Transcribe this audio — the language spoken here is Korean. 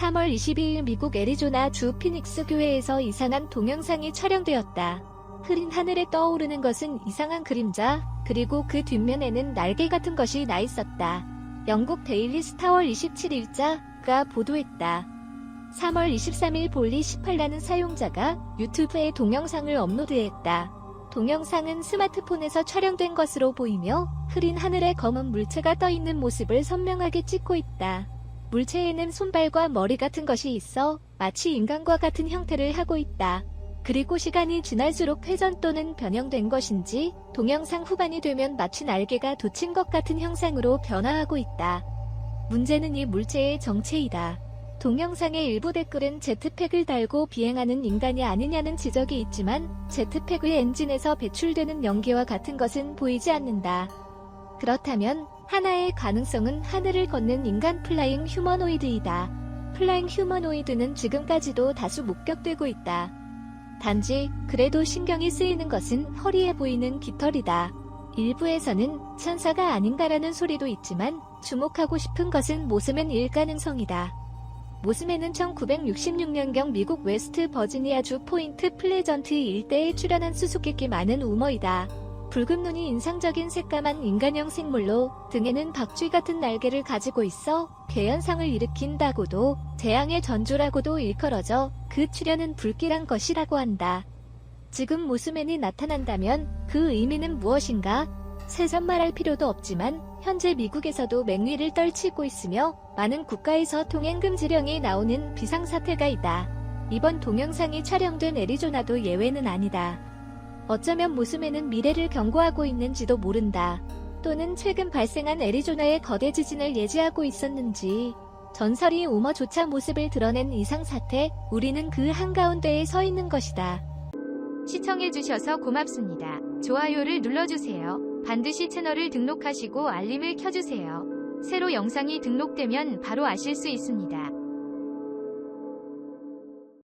3월 22일 미국 애리조나 주 피닉스 교회에서 이상한 동영상이 촬영되었다. 흐린 하늘에 떠오르는 것은 이상한 그림자, 그리고 그 뒷면에는 날개 같은 것이 나 있었다. 영국 데일리 스타월 27일자가 보도했다. 3월 23일 볼리 18라는 사용자가 유튜브에 동영상을 업로드했다. 동영상은 스마트폰에서 촬영된 것으로 보이며 흐린 하늘에 검은 물체가 떠 있는 모습을 선명하게 찍고 있다. 물체에는 손발과 머리 같은 것이 있어 마치 인간과 같은 형태를 하고 있다. 그리고 시간이 지날수록 회전 또는 변형된 것인지 동영상 후반이 되면 마치 날개가 돋친 것 같은 형상으로 변화하고 있다. 문제는 이 물체의 정체이다. 동영상의 일부 댓글은 제트팩을 달고 비행하는 인간이 아니냐는 지적이 있지만 제트팩의 엔진에서 배출되는 연기와 같은 것은 보이지 않는다. 그렇다면 하나의 가능성은 하늘을 걷는 인간 플라잉 휴머노이드이다. 플라잉 휴머노이드는 지금까지도 다수 목격되고 있다. 단지 그래도 신경이 쓰이는 것은 허리에 보이는 깃털이다. 일부에서는 천사가 아닌가라는 소리도 있지만 주목하고 싶은 것은 모스맨일 가능성이다. 모스맨은 1966년경 미국 웨스트 버지니아주 포인트 플레전트 일대에 출현한 수수께끼 많은 우머이다. 붉은 눈이 인상적인 새까만 인간형 생물로 등에는 박쥐 같은 날개를 가지고 있어 괴현상을 일으킨다고도 재앙의 전조라고도 일컬어져 그 출현은 불길한 것이라고 한다. 지금 모스맨이 나타난다면 그 의미는 무엇인가? 세상 말할 필요도 없지만 현재 미국에서도 맹위를 떨치고 있으며 많은 국가에서 통행 금지령이 나오는 비상사태가 있다. 이번 동영상이 촬영된 애리조나도 예외는 아니다. 어쩌면 모스맨은 미래를 경고하고 있는지도 모른다. 또는 최근 발생한 애리조나의 거대 지진을 예지하고 있었는지 전설이 우머조차 모습을 드러낸 이상 사태, 우리는 그 한가운데에 서 있는 것이다. 시청해주셔서 고맙습니다. 좋아요를 눌러주세요. 반드시 채널을 등록하시고 알림을 켜주세요. 새로 영상이 등록되면 바로 아실 수 있습니다.